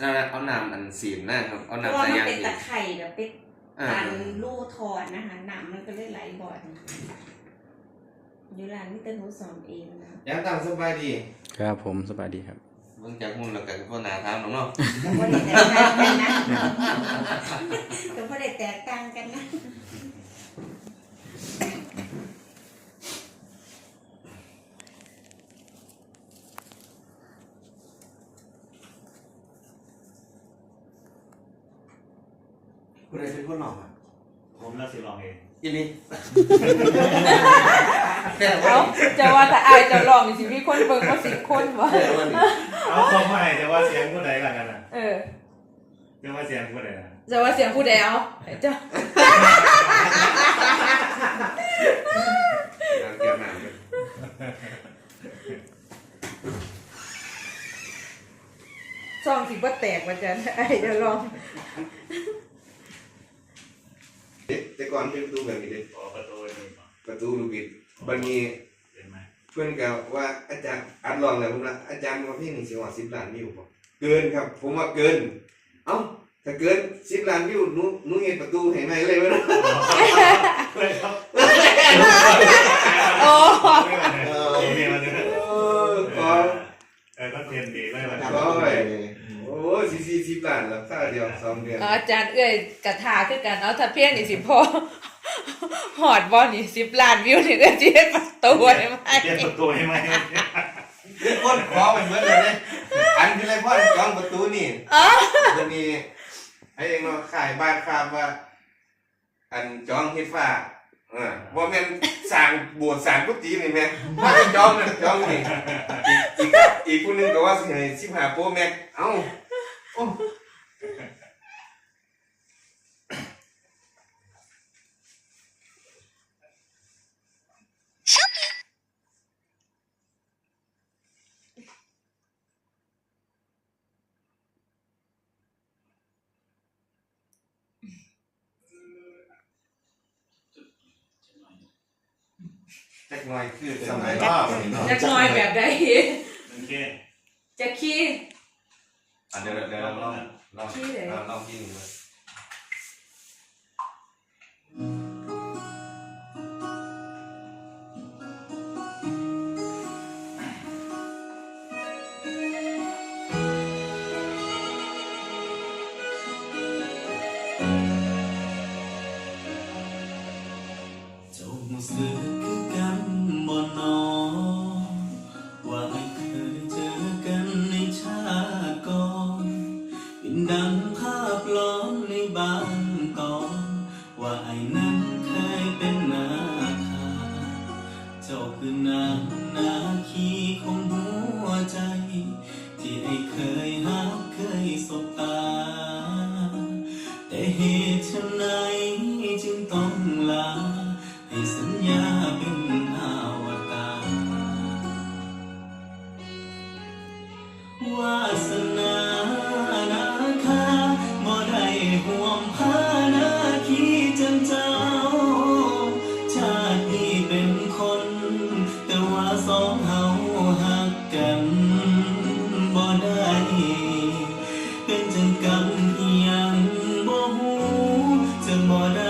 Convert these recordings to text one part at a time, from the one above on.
เอาเอาน้ำอันสีนนะครับ เอาเพน้ำราะว่าใส่มันยางเป็นสีตะไคร่แบบเป็นอ่าการลู่ทอนนะคะน้ำมันก็เลยไหลบ่อยอยู่ร้านมิเตอร์หนูสอนเองนะยังตั้งสบายดีครับผมสบายดีครับ เบิ่งจากหุ่นแล้วก็พ่อหนาทางน้องเนาะก็ไม่ได้แตกต่างกันนะก็ไม่ได้แตกต่างกันนะ ผู้ใดเป็นคนหลอกอะผมน่าสิลองเองอีนี่เอาจะว่าถ้าอายจะลองสิมีคนเบิ่งว่าสิบคนวะเดี๋ยววันนี้เอาเข้ามาให้แต่ว่าเสียงผู้ใดละกันนะเออ จะว่าเสียงผู้ใดนะจะว่าเสียงผู้ใดเอาเจ้าเอาเกี่ยวน้ำเลยซองสิบ่แตกว่าจันอายจะลองแต่ก่ อนเป็นประตูแบบนี้เลยขอประตูนี่ประตูลูกบิดบันนี้เห็นไหมเพื่อนก็ว่าอาจารย์อัดลองเลยผมนะอาจารย์ว่าพี่หนึ่งสิบหกสิบล้านวิวบ่เกินครับ ผมว่าเกิน เอ้าถ้าเกินสิบล้านวิวหนูหนูเห็นประตูเห้ไหมเลยวะนะ เลยครับ โอ้ โอเคมันเนี่ย เออขอ เออก็เทียนดีเลยวัน ขอไปโอ้สิสิสิบล้านแล้วค่า เดียวสองเดือนเอาอาจารย์เอ้ยกระทาคือกันเอาถ้าเพียงนี่สิพอหอดบ่นี่10ล้านวิวนี่ก็สิเฮ็ดประตูได้ไหมเทียนประตูให้ไหมคือคนขอมันเหมือนเลยเนี่ยอันที่ไรพ่อจองประตูนี่อ๋อจะมีไอ้เองเนาะขายบ้านคามว่า อันจองเฮ็ดฟ้าเออบ่แม่นสร้างโบสถ์สร้างกุฏินี่แม่ว่าจะจองนั่นจองนี่อีกอีกอีกผู้หนึงก็ว่าสิให้15โปรแม็กเอ้าโอ้ จักหน่อยคือสมัยรอบนี่เนาะจักหน้อยแบบใดโอเคจะขี้อะเดี๋ยวเดี๋ยวลองลองลองขี้เลยลองลองกินหนึ่งเลย เจ้าชาตินี้เป็นคนแต่ว่าสองเฮาหักกันบ่ได้เป็นจังกันอีหยังบ่ฮู้จะบ่ได้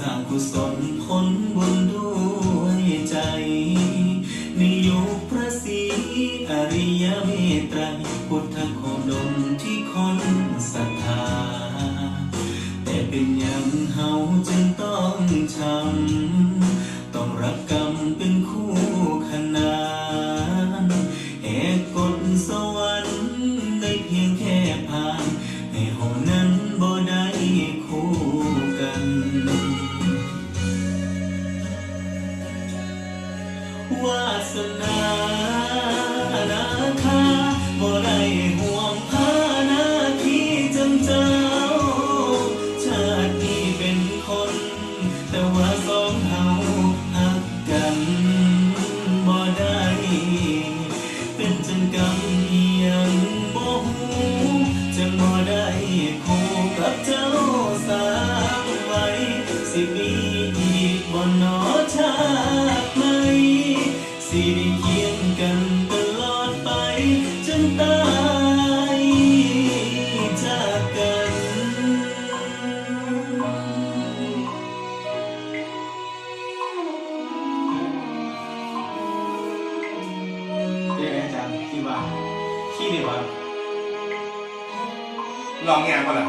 สร้างกุศลผลบุญด้วยใจ ในยุคพระศรีอริยเมตไตรพุทธโคดมที่คนศรัทธา แต่เป็นอย่างเฮาจึงต้องช้ำ ลองแง่ก็ล่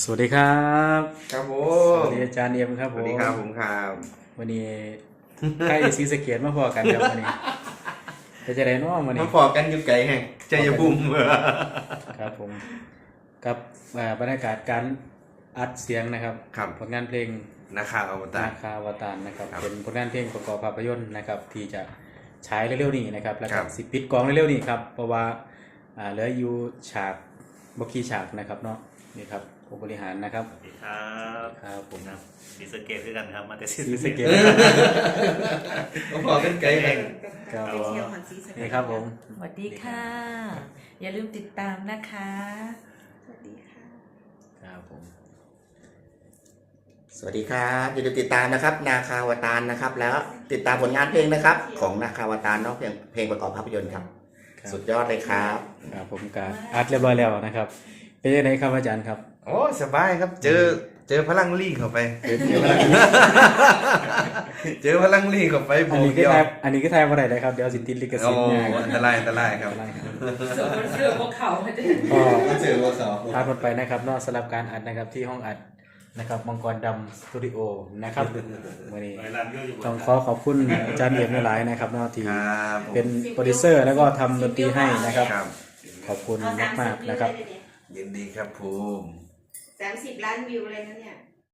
สวัสดีครับ ครับผสมวัสดีอาจารย์เอ็มครับสผวัมสดีครับผมครับวันนี้ใครซีสะเกตมาพอกันครับวันนี้ไปจะได้เน้อวันมานี้พอกันอยู่ไกลแห่งใจยภูมิ ครับผมกับอ่าบรรยากาศการอัดเสียงนะครับครับ ผลงานเพลงนะครับอวตานารคาวตารนะครับ ครับเป็นผลงานเพลงประกอบภาพยนตร์นะครับ ที่จะฉายเร็วๆนี้นะครับ แล้วคก็รับ สิปิดกองเร็วๆนี้ครับเพราะว่าอ่าเหลืออยู่ฉากบกี้ฉากนะครับเนาะนี่ครับ ผู้บริหารนะครับสวัสดีครับครับผมครับสีสะเกตคือกันครับ มาแต่สีซีสะเกตมาพอกันไกลแห่งครับไปผมเที่ยวคอนซีสนี่ครับผมสวัสดีค่ะ อย่าลืมติดตามนะคะ สวัสดีค่ะครับผมสวัสดีครับอย่าลืมติดตามนะครับ นาคาวตารนะครับ แล้วติดตามผลงานเพลงนะครับ ของนาคาวตารเนอกเพลงเพลงประกอบภาพยนตร์ครับครับสุดยอดเลยครับครับผมก็อัดเรียบร้อยแล้วนะครับ เป็นยังไงครับอาจารย์ครับ โอ้สบายครับ เจอ เจอพลังลี่เข้าไป เจอพลังลี่เข้าไปอันบูนี้ก็เดียวทายอันนี้ก็ทายว่าไรได้ครับ เดี๋ยวสิทธิลิขสิโอ้ทธิ์เนี่ยอันตรายอันตรายครับอะไรครับส่วนเรื่องพวกเขาไม่ได้ก็มาเจอว่าสาวพาคนไปนะครับนอกสำหรับการอัดนะครับที่ห้องอัดนะครับมังกรดำสตูดิโอนะครับวันนี้หลายร้านเยอะอยู่บนต้องขอขอบคุณอาจารย์เอี่ยมหลายๆนะครับเนอกที่ครับผมเป็นโปรดิวเซอร์แล้วก็ทำดนตรีให้นะครับ ครับ ขอบคุณมากๆนะครับ ยินดีครับภูมิ สามสิบล้านวิวเลยนะเนี่ย